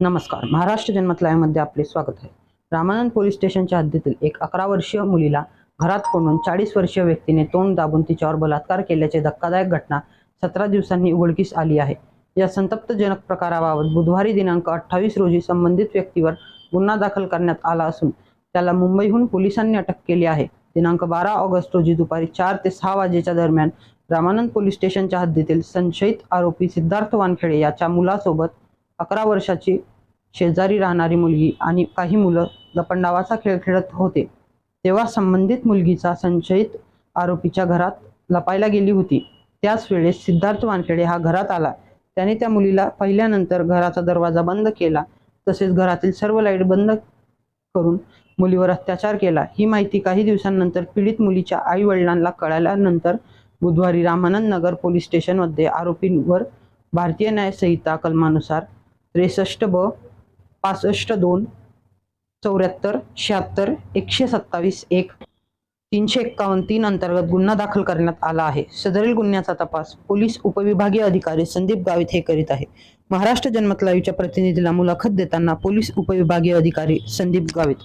नमस्कार. महाराष्ट्र जन्मत लाईव्हमध्ये आपले स्वागत आहे. रामानंद पोलीस स्टेशनच्या हद्दीतील एक अकरा वर्षीय मुलीला घरात कोंडून चाळीस वर्षीय व्यक्तीने तोंड दाबून तिच्यावर बलात्कार केल्याची धक्कादायक घटना सतरा दिवसांनी उघडकीस आली आहे. या संतप्तजनक प्रकाराबाबत बुधवारी दिनांक अठ्ठावीस रोजी संबंधित व्यक्तीवर गुन्हा दाखल करण्यात आला असून त्याला मुंबईहून पोलिसांनी अटक केली आहे. दिनांक बारा ऑगस्ट रोजी दुपारी चार ते सहा वाजेच्या दरम्यान रामानंद पोलीस स्टेशनच्या हद्दीतील संशयित आरोपी सिद्धार्थ वानखेडे याच्या मुलासोबत अकरा वर्षाची शेजारी राहणारी मुलगी आणि काही मुलं लपंडावाचा खेळ खेळत होते. तेव्हा संबंधित मुलगीचा संशयित आरोपीच्या घरात लपायला गेली होती. त्याच वेळेस सिद्धार्थ वानखेडे हा घरात आला. त्याने त्या मुलीला पाहिल्यानंतर घराचा दरवाजा बंद केला. तसेच घरातील सर्व लाइट बंद करून मुलीवर अत्याचार केला. ही माहिती काही दिवसांनंतर पीडित मुलीच्या आई वडिलांना कळाल्यानंतर बुधवारी रामानंद नगर पोलीस स्टेशनमध्ये आरोपींवर भारतीय न्याय संहिता कलमानुसार त्रेसष्ट ब पासष्ट दोन चौऱ्याहत्तर शहात्तर एकशे सत्तावीस एक तीनशे एक्कावन्न तीन अंतर्गत गुन्हा दाखल करण्यात आला आहे. सदरील गुन्ह्याचा तपास पोलीस उपविभागीय अधिकारी संदीप गावित हे करीत आहे. महाराष्ट्र जन्मत प्रतिनिधीला मुलाखत देताना पोलीस उपविभागीय अधिकारी संदीप गावित.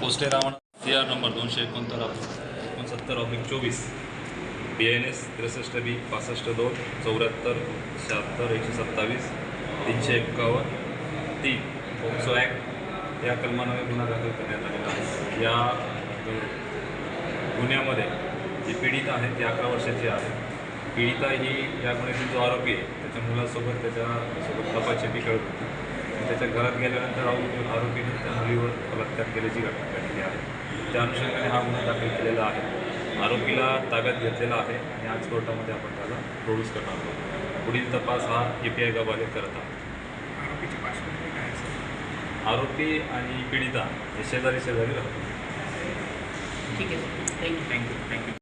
पोस्टे रावण सी आर नंबर दोनशे एकोणतर सत्तर ऑब्लिक चोवीस. बी एन एस त्रेसष्ट बी पासष्ट दोन चौऱ्याहत्तर शहात्तर एकशे सत्तावीस तीनशे एक्कावन्न तीन. पोक्सो ॲक्ट या कलमान्वये गुन्हा दाखल करण्यात आलेला आहे. या गुन्ह्यामध्ये जी पीडित आहे ती अकरा वर्षाची आहे. पीडिता ही या गुन्ह्यातील जो आरोपी आहे. त्याच्या मुलासोबत त्याच्यासोबत लपाछपी करत होती. आणि त्याच्या घरात गेल्यानंतर आरोपी आरोपीने त्या मुलीवर बलात्कार केल्याची घटना घडली आहे. त्या अनुषंगाने हा गुन्हा दाखल केलेला आहे. आरोपीला ताब्यात घेतलेला आहे. आणि आज कोर्टामध्ये आपण त्याला प्रोड्यूस करणार आहोत. पुढील तपास हा ए पी आय गबाले करत आहोत. आरोपी आणि पीडिता हे शेजारी शेजारी राहतात. ठीक आहे थँक्यू थँक्यू थँक्यू